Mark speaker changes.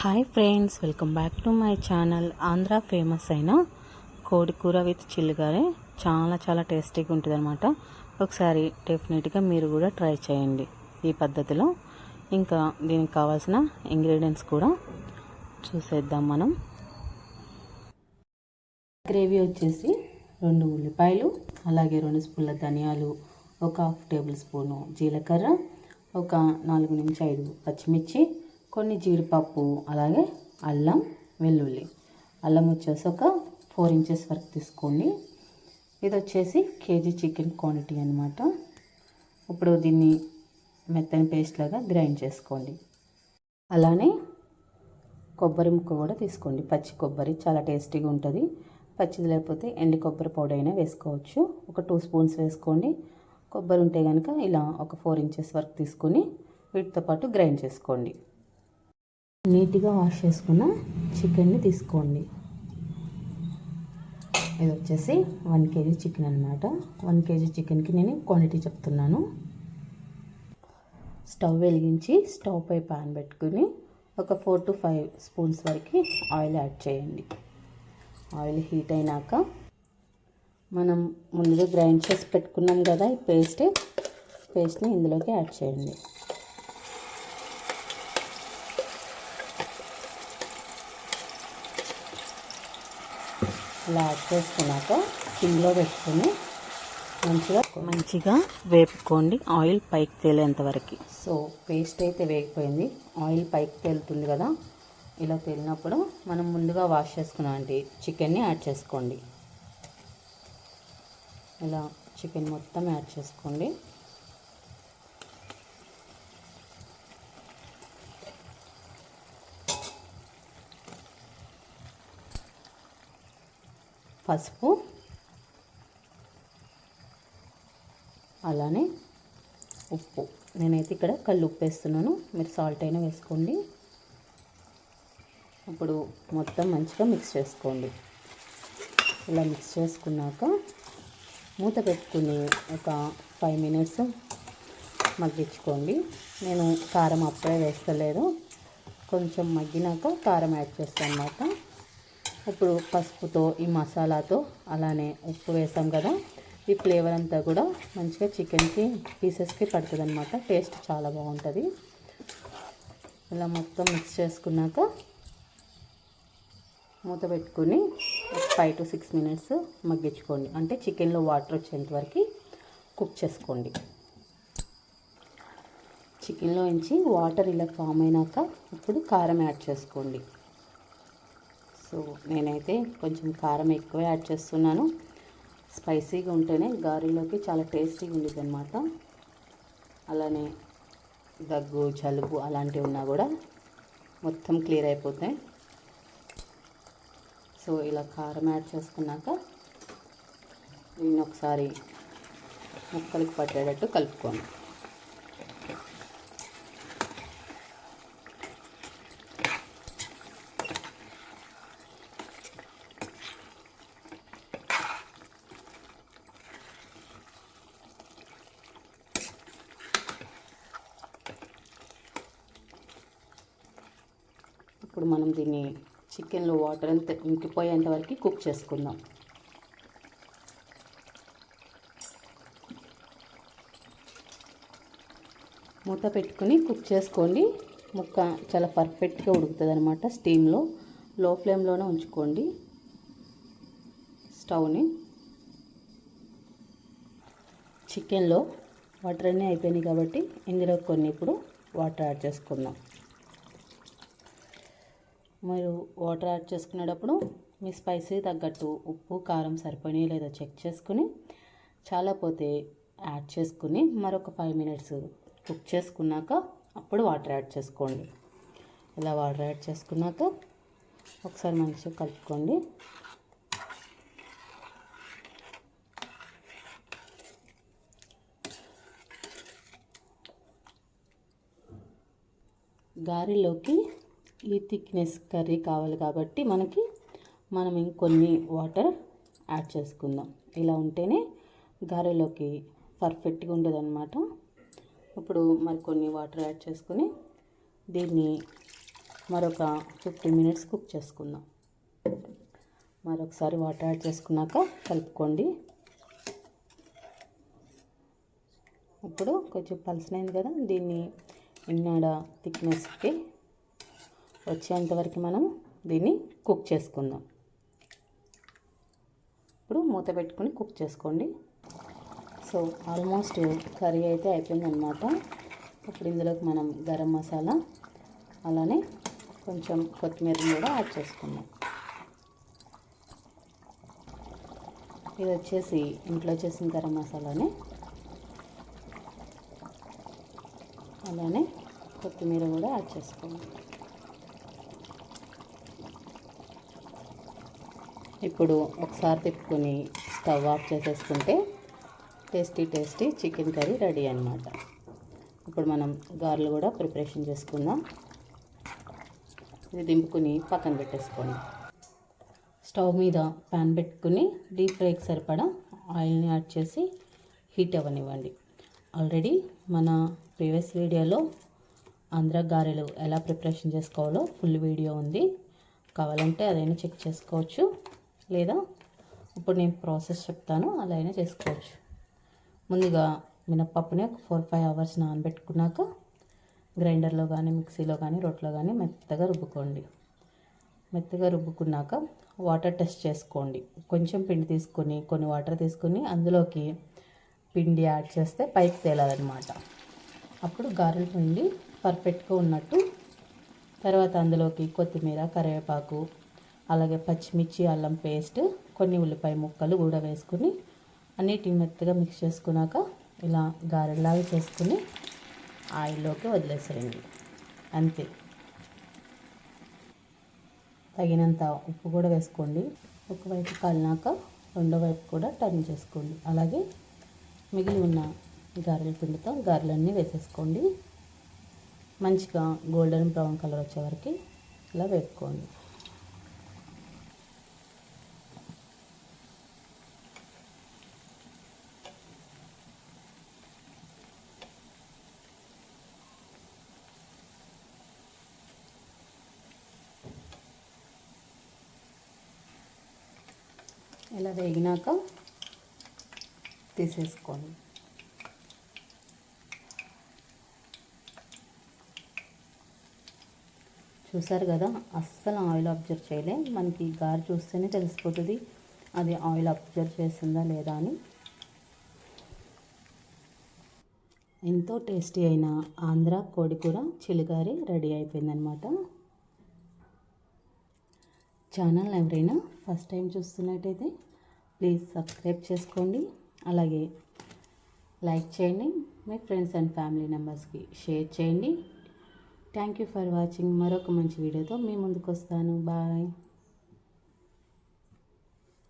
Speaker 1: Hi friends welcome back to my channel Andhra famous అయిన. కోడి కూర విత్ చిల్లిగారే చాలా చాలా టేస్టీగా ఉంటుంది అనమాట ఒకసారి డెఫినెట్గా మీరు కూడా ట్రై చేయండి ఈ పద్ధతిలో. ఇంకా దీనికి కావాల్సిన ఇంగ్రీడియంట్స్ కూడా చూసేద్దాం మనం. గ్రేవీ వచ్చేసి రెండు ఉల్లిపాయలు అలాగే రెండు స్పూన్ల ధనియాలు ఒక హాఫ్ టేబుల్ స్పూను జీలకర్ర ఒక నాలుగు నుంచి ఐదు పచ్చిమిర్చి కొన్ని జీడిపప్పు అలాగే అల్లం వెల్లుల్లి. అల్లం వచ్చేసి ఒక ఫోర్ ఇంచెస్ వరకు తీసుకోండి. ఇది వచ్చేసి కేజీ చికెన్ క్వాంటిటీ అనమాట ఇప్పుడు దీన్ని మెత్తని పేస్ట్ లాగా గ్రైండ్ చేసుకోండి. అలానే కొబ్బరి ముక్క కూడా తీసుకోండి. పచ్చి కొబ్బరి చాలా టేస్టీగా ఉంటుంది. పచ్చిది లేకపోతే ఎండి కొబ్బరి పౌడర్ అయినా వేసుకోవచ్చు. ఒక టూ స్పూన్స్ వేసుకోండి. కొబ్బరి ఉంటే కనుక ఇలా ఒక ఫోర్ ఇంచెస్ వరకు తీసుకొని వీటితో పాటు గ్రైండ్ చేసుకోండి. నీట్గా వాష్ చేసుకున్న చికెన్ని తీసుకోండి. ఇది వచ్చేసి వన్ కేజీ చికెన్ అనమాట వన్ కేజీ చికెన్కి నేను క్వాంటిటీ చెప్తున్నాను. స్టవ్ వెలిగించి స్టవ్ పై పాన్ పెట్టుకుని ఒక ఫోర్ టు ఫైవ్ స్పూన్స్ వరకు ఆయిల్ యాడ్ చేయండి. ఆయిల్ హీట్ అయినాక మనం ముందుగా గ్రైండ్ చేసి పెట్టుకున్నాం కదా ఈ పేస్ట్ పేస్ట్ని ఇందులోకి యాడ్ చేయండి. ఇలా యాడ్ చేసుకున్నాక సిమ్లో పెట్టుకొని మంచిగా మంచిగా వేపుకోండి. ఆయిల్ పైకి తేలేంత వరకు. సో పేస్ట్ అయితే వేగిపోయింది. ఆయిల్ పైకి తేలుతుంది కదా. ఇలా తేలినప్పుడు మనం ముందుగా వాష్ చేసుకున్నామండి చికెన్ని యాడ్ చేసుకోండి. ఇలా చికెన్ మొత్తం యాడ్ చేసుకోండి. పసుపు అలానే ఉప్పు. నేనైతే ఇక్కడ కళ్ళు ఉప్పు వేస్తున్నాను మీరు సాల్ట్ అయినా వేసుకోండి. ఇప్పుడు మొత్తం మంచిగా మిక్స్ చేసుకోండి. ఇలా మిక్స్ చేసుకున్నాక మూత పెట్టుకుని ఒక ఫైవ్ మినిట్స్ మగ్గించుకోండి. నేను కారం అప్పుడే వేస్తలేదు. కొంచెం మగ్గినాక కారం యాడ్ చేస్తాను అన్నమాట. ఇప్పుడు పసుపుతో ఈ మసాలాతో అలానే ఉప్పు వేసాం కదా ఈ ఫ్లేవర్ అంతా కూడా మంచిగా చికెన్కి పీసెస్కి పడుతుంది అనమాట టేస్ట్ చాలా బాగుంటుంది. ఇలా మొత్తం మిక్స్ చేసుకున్నాక మూత పెట్టుకుని ఫైవ్ టు సిక్స్ మినిట్స్ మగ్గించుకోండి. అంటే చికెన్లో వాటర్ వచ్చేంత వరకు కుక్ చేసుకోండి. చికెన్లో నుంచి వాటర్ ఇలా ఫామ్ అయినాక ఇప్పుడు కారం యాడ్ చేసుకోండి. సో నేనైతే కొంచెం కారం ఎక్కువ యాడ్ చేస్తున్నాను. స్పైసీగా ఉంటేనే గారెలోకి చాలా టేస్టీగా ఉండేది అనమాట అలానే దగ్గు జలుబు అలాంటివి ఉన్నా కూడా మొత్తం క్లియర్ అయిపోతాయి. సో ఇలా కారం యాడ్ చేసుకున్నాక దీన్ని ఒకసారి ముక్కలకు పట్టేటట్టు కలుపుకోండి ఇప్పుడు మనం దీన్ని చికెన్లో వాటర్ అంతా ఇంకిపోయేంత వరకు కుక్ చేసుకుందాం. మూత పెట్టుకుని కుక్ చేసుకోండి. ముక్క చాలా పర్ఫెక్ట్గా ఉడుకుతుంది అనమాట స్టీమ్లో. లో ఫ్లేమ్లోనే ఉంచుకోండి. స్టవ్ని చికెన్లో వాటర్ అన్నీ అయిపోయినాయి కాబట్టి ఇందులో కొన్ని ఇప్పుడు వాటర్ యాడ్ చేసుకుందాం. మీరు వాటర్ యాడ్ చేసుకునేటప్పుడు మీ స్పైసీ తగ్గట్టు ఉప్పు కారం సరిపోయినాయి లేదో చెక్ చేసుకుని చాలా పోతే యాడ్ చేసుకుని మరొక ఫైవ్ మినిట్స్ కుక్ చేసుకున్నాక అప్పుడు వాటర్ యాడ్ చేసుకోండి. ఇలా వాటర్ యాడ్ చేసుకున్నాక ఒకసారి మంచిగా కలుపుకోండి. గారెలోకి ఈ థిక్నెస్ కర్రీ కావాలి కాబట్టి మనకి మనం ఇంకొన్ని వాటర్ యాడ్ చేసుకుందాం. ఇలా ఉంటేనే గారెలోకి పర్ఫెక్ట్గా ఉండదన్నమాట. ఇప్పుడు మరికొన్ని వాటర్ యాడ్ చేసుకుని దీన్ని మరొక ఫిఫ్టీన్ మినిట్స్ కుక్ చేసుకుందాం. మరొకసారి వాటర్ యాడ్ చేసుకున్నాక కలుపుకోండి. ఇప్పుడు కొంచెం పలసనైంది కదా దీన్ని ఇన్నాడ థిక్నెస్కి వచ్చేంతవరకు మనం దీన్ని కుక్ చేసుకుందాం. ఇప్పుడు మూత పెట్టుకుని కుక్ చేసుకోండి. సో ఆల్మోస్ట్ కర్రీ అయితే అయిపోయిందనమాట ఇప్పుడు ఇందులోకి మనం గరం మసాలా అలానే కొంచెం కొత్తిమీర కూడా యాడ్ చేసుకుందాం. ఇది వచ్చేసి ఇంట్లో చేసిన గరం మసాలానే. అలానే కొత్తిమీర కూడా యాడ్ చేసుకోండి. ఇప్పుడు ఒకసారి తిప్పుకొని స్టవ్ ఆఫ్ చేసేసుకుంటే tasty tasty chicken curry ready అనమాట ఇప్పుడు మనం గారెలు కూడా ప్రిపరేషన్ చేసుకుందాం. ఇది దింపుకుని పక్కన పెట్టేసుకోండి. స్టవ్ మీద ప్యాన్ పెట్టుకుని డీప్ ఫ్రైకి సరిపడా ఆయిల్ని యాడ్ చేసి హీట్ అవ్వనివ్వండి. ఆల్రెడీ మన ప్రీవియస్ వీడియోలో ఆంధ్ర గారెలు ఎలా ప్రిపరేషన్ చేసుకోవాలో ఫుల్ వీడియో ఉంది. కావాలంటే అదైనా చెక్ చేసుకోవచ్చు. లేదా? ఇప్పుడు నేను ప్రాసెస్ చెప్తాను అలా అయినా చేసుకోవచ్చు. ముందుగా మినప్పప్పుని ఒక ఫోర్ ఫైవ్ అవర్స్ నానబెట్టుకున్నాక గ్రైండర్లో కానీ మిక్సీలో కానీ రొట్టెలో కానీ మెత్తగా రుబ్బుకోండి. మెత్తగా రుబ్బుకున్నాక వాటర్ టెస్ట్ చేసుకోండి. కొంచెం పిండి తీసుకొని కొన్ని వాటర్ తీసుకొని అందులోకి పిండి యాడ్ చేస్తే పైకి తేలాలన్నమాట. అప్పుడు గారెల పిండి పర్ఫెక్ట్గా ఉన్నట్టు తర్వాత అందులోకి కొత్తిమీర కరివేపాకు అలాగే పచ్చిమిర్చి అల్లం పేస్ట్ కొన్ని ఉల్లిపాయ ముక్కలు కూడా వేసుకుని అన్నిటిని మెత్తగా మిక్స్ చేసుకున్నాక ఇలా గారెలాగా చేసుకుని ఆయిల్లోకి వదిలేసేయండి. అంతే. తగినంత ఉప్పు కూడా వేసుకోండి. ఒకవైపు కాలినాక రెండో వైపు కూడా టర్న్ చేసుకోండి. అలాగే మిగిలి ఉన్న గారెల పిండితో గారెలన్నీ వేసేసుకోండి. మంచిగా గోల్డెన్ బ్రౌన్ కలర్ వచ్చే వరకు ఇలా వేపుకోండి. ఇలా వేగినాక తీసేసుకోండి. చూసారు కదా అస్సలు ఆయిల్ అబ్జర్వ్ చేయలే. మనకి గారి చూస్తేనే తెలిసిపోతుంది అది ఆయిల్ అబ్జర్వ్ చేసిందా లేదా అని. ఎంతో టేస్టీ అయిన ఆంధ్ర కోడికూర చిలిగారి రెడీ అయిపోయిందనమాట ఛానల్ ఎవరైనా ఫస్ట్ టైం చూస్తున్నట్టయితే ప్లీజ్ సబ్స్క్రైబ్ చేసుకోండి. అలాగే లైక్ చేయండి. మీ ఫ్రెండ్స్ అండ్ ఫ్యామిలీ మెంబర్స్కి షేర్ చేయండి. Thank you for watching. మరొక మంచి వీడియోతో మీ ముందుకు వస్తాను. బాయ్.